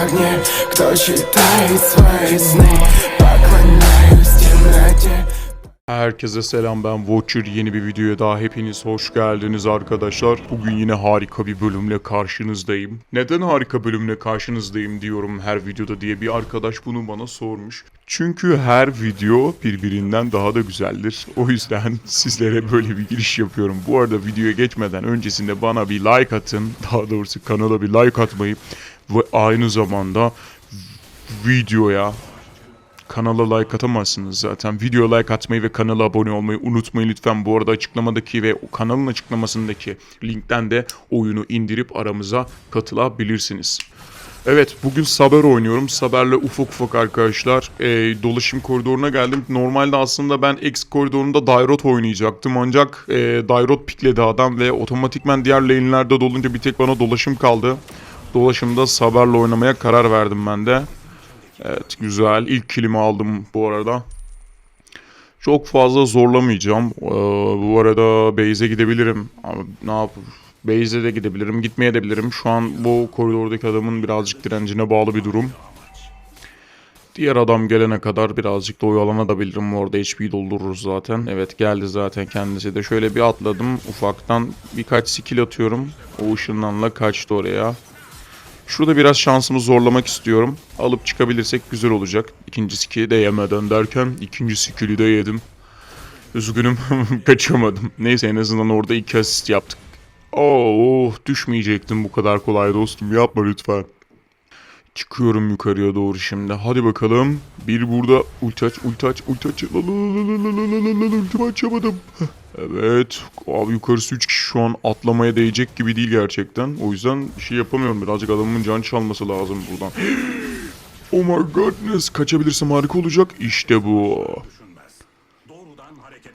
огне Кто читает свои сны Поклоняюсь темноте Herkese selam ben Watcher yeni bir videoya daha hepiniz hoş geldiniz arkadaşlar. Bugün yine harika bir bölümle karşınızdayım. Neden harika bölümle karşınızdayım diyorum her videoda diye bir arkadaş bunu bana sormuş. Çünkü her video birbirinden daha da güzeldir. O yüzden sizlere böyle bir giriş yapıyorum. Bu arada videoya geçmeden öncesinde bana bir like atın. Daha doğrusu kanala bir like atmayı ve aynı zamanda videoya Kanala like atamazsınız zaten. Video like atmayı ve kanala abone olmayı unutmayın lütfen. Bu arada açıklamadaki ve kanalın açıklamasındaki linkten de oyunu indirip aramıza katılabilirsiniz. Evet bugün Saber oynuyorum. Saber'le ufak ufak arkadaşlar e, dolaşım koridoruna geldim. Normalde aslında ben X koridorunda Dairot oynayacaktım. Ancak e, Dairot pikledi adam ve otomatikmen diğer lane'lerde dolunca bir tek bana dolaşım kaldı. Dolaşımda Saber'le oynamaya karar verdim ben de. Evet güzel. İlk kilimi aldım bu arada. Çok fazla zorlamayacağım. Ee, bu arada base'e gidebilirim. Ama ne yap? Base'e de gidebilirim. Gitmeye de bilirim. Şu an bu koridordaki adamın birazcık direncine bağlı bir durum. Diğer adam gelene kadar birazcık da oyalanabilirim. Orada HP doldururuz zaten. Evet geldi zaten kendisi de. Şöyle bir atladım. Ufaktan birkaç skill atıyorum. O ışınlanla kaçtı oraya. Şurada biraz şansımı zorlamak istiyorum. Alıp çıkabilirsek güzel olacak. İkinci skill'i de yemeden derken ikinci skill'i de yedim. Üzgünüm kaçamadım. Neyse en azından orada iki asist yaptık. Oo, oh, düşmeyecektim bu kadar kolay dostum yapma lütfen. Çıkıyorum yukarıya doğru şimdi. Hadi bakalım. Bir burada ulti aç, ulti aç, ulti aç. Ultimi açamadım. Evet. Abi yukarısı 3 kişi şu an atlamaya değecek gibi değil gerçekten. O yüzden bir şey yapamıyorum. Birazcık adamın can çalması lazım buradan. oh my godness. Kaçabilirsem harika olacak. İşte bu.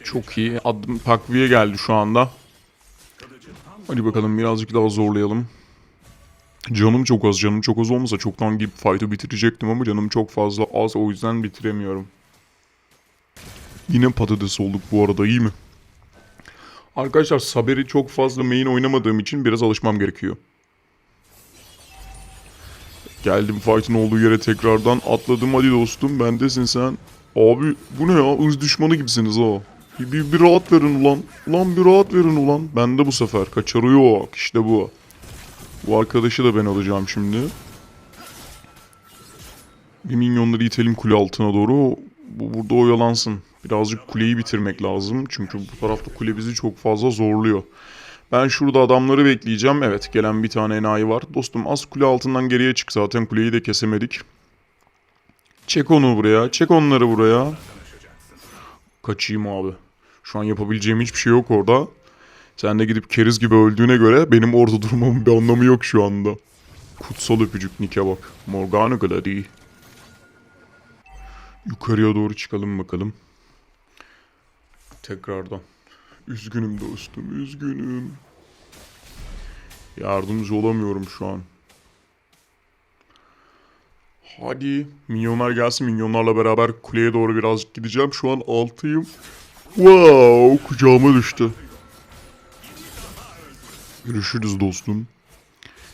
Çok iyi. Adım takviye geldi şu anda. Hadi bakalım birazcık daha zorlayalım. Canım çok az. Canım çok az olmasa çoktan gibi fight'ı bitirecektim ama canım çok fazla az. O yüzden bitiremiyorum. Yine patates olduk bu arada iyi mi? Arkadaşlar Saber'i çok fazla main oynamadığım için biraz alışmam gerekiyor. Geldim fight'ın olduğu yere tekrardan atladım hadi dostum bendesin sen. Abi bu ne ya ız düşmanı gibisiniz ha. Bir, bir, bir rahat verin ulan. Ulan bir rahat verin ulan. Bende bu sefer kaçarı yok işte bu. Bu arkadaşı da ben alacağım şimdi. Bir minyonları itelim kule altına doğru. Bu burada oyalansın. Birazcık kuleyi bitirmek lazım. Çünkü bu tarafta kule bizi çok fazla zorluyor. Ben şurada adamları bekleyeceğim. Evet gelen bir tane enayi var. Dostum az kule altından geriye çık zaten. Kuleyi de kesemedik. Çek onu buraya. Çek onları buraya. Kaçayım abi. Şu an yapabileceğim hiçbir şey yok orada. Sen de gidip keriz gibi öldüğüne göre benim orada durmamın bir anlamı yok şu anda. Kutsal öpücük Nick'e bak. Morgana Glady. Yukarıya doğru çıkalım bakalım. Tekrardan. Üzgünüm dostum, üzgünüm. Yardımcı olamıyorum şu an. Hadi minyonlar gelsin. Minyonlarla beraber kuleye doğru birazcık gideceğim. Şu an altıyım. Wow, kucağıma düştü. Görüşürüz dostum.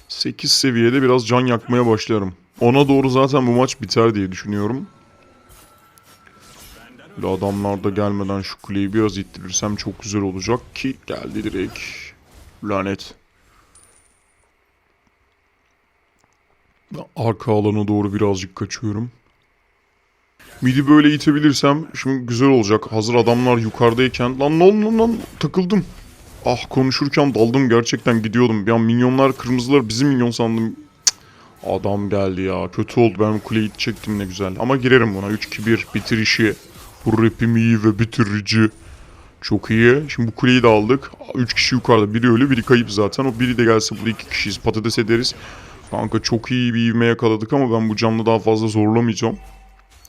8 seviyede biraz can yakmaya başlarım. Ona doğru zaten bu maç biter diye düşünüyorum. Böyle adamlar da gelmeden şu kuleyi biraz ittirirsem çok güzel olacak ki geldi direkt. Lanet. Arka alana doğru birazcık kaçıyorum. Midi böyle itebilirsem şimdi güzel olacak. Hazır adamlar yukarıdayken. Lan lan lan lan takıldım. Ah konuşurken daldım gerçekten gidiyordum. An minyonlar kırmızılar bizim minyon sandım. Cık, Adam geldi ya. Kötü oldu. Ben kuleyi çektim ne güzel. Ama girerim buna. 3-2-1 bitirişi. Bu rapim iyi ve bitirici. Çok iyi. Şimdi bu kuleyi de aldık. 3 kişi yukarıda. Biri ölü biri kayıp zaten. O biri de gelse burada 2 kişiyiz. Patates ederiz. Kanka çok iyi bir ivme yakaladık ama ben bu camla daha fazla zorlamayacağım.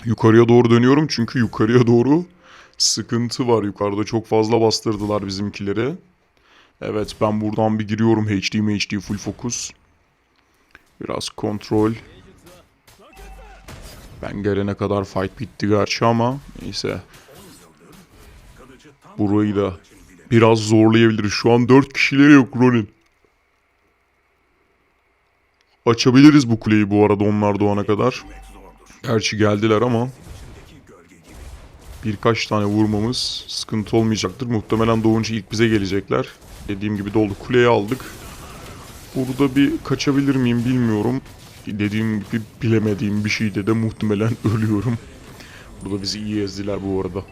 Yukarıya doğru dönüyorum çünkü yukarıya doğru sıkıntı var. Yukarıda çok fazla bastırdılar bizimkileri. Evet ben buradan bir giriyorum HD HD full fokus. Biraz kontrol. Ben gelene kadar fight bitti gerçi ama neyse. Burayı da biraz zorlayabiliriz. Şu an 4 kişileri yok Ronin. açabiliriz bu kuleyi bu arada onlar doğana kadar. Gerçi geldiler ama birkaç tane vurmamız sıkıntı olmayacaktır. Muhtemelen doğunca ilk bize gelecekler. Dediğim gibi doldu. Kuleyi aldık. Burada bir kaçabilir miyim bilmiyorum. Dediğim gibi bilemediğim bir şeyde de muhtemelen ölüyorum. Burada bizi iyi ezdiler bu arada.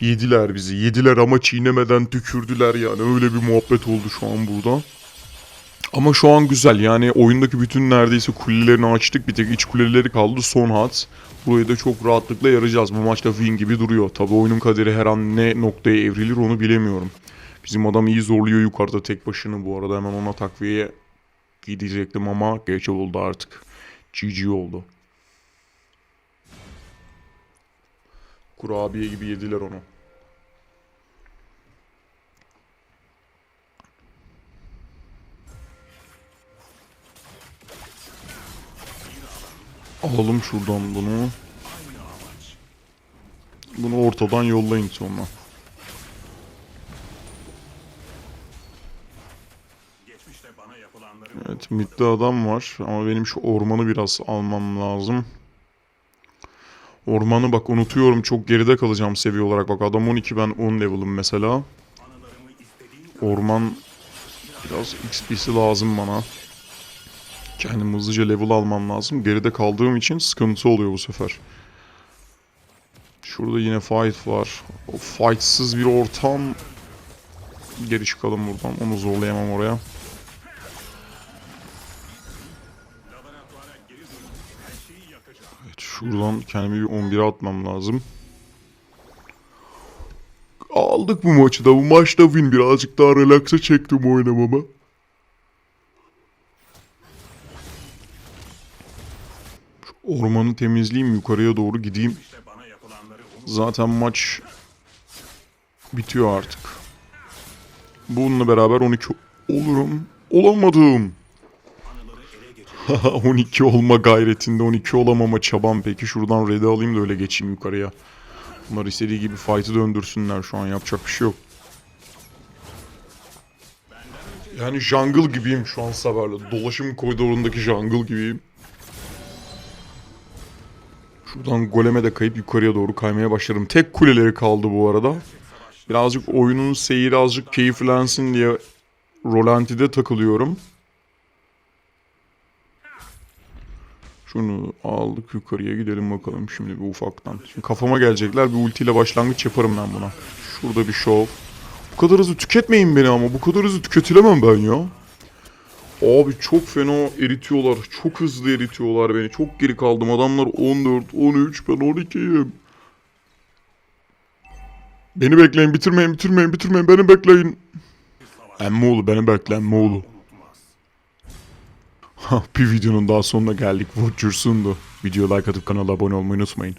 Yediler bizi. Yediler ama çiğnemeden tükürdüler yani. Öyle bir muhabbet oldu şu an burada. Ama şu an güzel. Yani oyundaki bütün neredeyse kulelerini açtık. Bir tek iç kuleleri kaldı. Son hat. Burayı da çok rahatlıkla yarayacağız. Bu maçta win gibi duruyor. Tabi oyunun kaderi her an ne noktaya evrilir onu bilemiyorum. Bizim adam iyi zorluyor yukarıda tek başına bu arada. Hemen ona takviyeye gidecektim ama geç oldu artık. GG oldu. Kurabiye gibi yediler onu. Alalım şuradan bunu. Bunu ortadan yollayın sonra. Evet adam var ama benim şu ormanı biraz almam lazım. Ormanı bak unutuyorum çok geride kalacağım seviye olarak. Bak adam 12 ben 10 level'ım mesela. Orman biraz XP'si lazım bana. Kendim hızlıca level almam lazım. Geride kaldığım için sıkıntı oluyor bu sefer. Şurada yine fight var. O fightsız bir ortam. Geri çıkalım buradan. Onu zorlayamam oraya. Şuradan kendimi bir 11'e atmam lazım. Aldık bu maçı da. Bu maçta win. Birazcık daha relax'a çektim oynamama. Şu ormanı temizleyeyim yukarıya doğru gideyim. Zaten maç bitiyor artık. Bununla beraber 12 olurum. Olamadım. 12 olma gayretinde 12 olamama çabam peki. Şuradan red'i alayım da öyle geçeyim yukarıya. Bunlar istediği gibi fight'ı döndürsünler şu an yapacak bir şey yok. Yani jungle gibiyim şu an Saber'le. Dolaşım koridorundaki jungle gibiyim. Şuradan goleme de kayıp yukarıya doğru kaymaya başlarım. Tek kuleleri kaldı bu arada. Birazcık oyunun seyri azıcık keyiflensin diye Rolanti'de takılıyorum. Şunu aldık yukarıya gidelim bakalım şimdi bir ufaktan. Şimdi kafama gelecekler bir ultiyle başlangıç yaparım ben buna. Şurada bir şov. Bu kadar hızlı tüketmeyin beni ama bu kadar hızlı tüketilemem ben ya. Abi çok fena eritiyorlar. Çok hızlı eritiyorlar beni. Çok geri kaldım. Adamlar 14, 13, ben 12'yim. Beni bekleyin, bitirmeyin, bitirmeyin, bitirmeyin. Beni bekleyin. Emmoğlu, beni bekle Emmoğlu. bir videonun daha sonuna geldik. Watcher sundu. Video like atıp kanala abone olmayı unutmayın.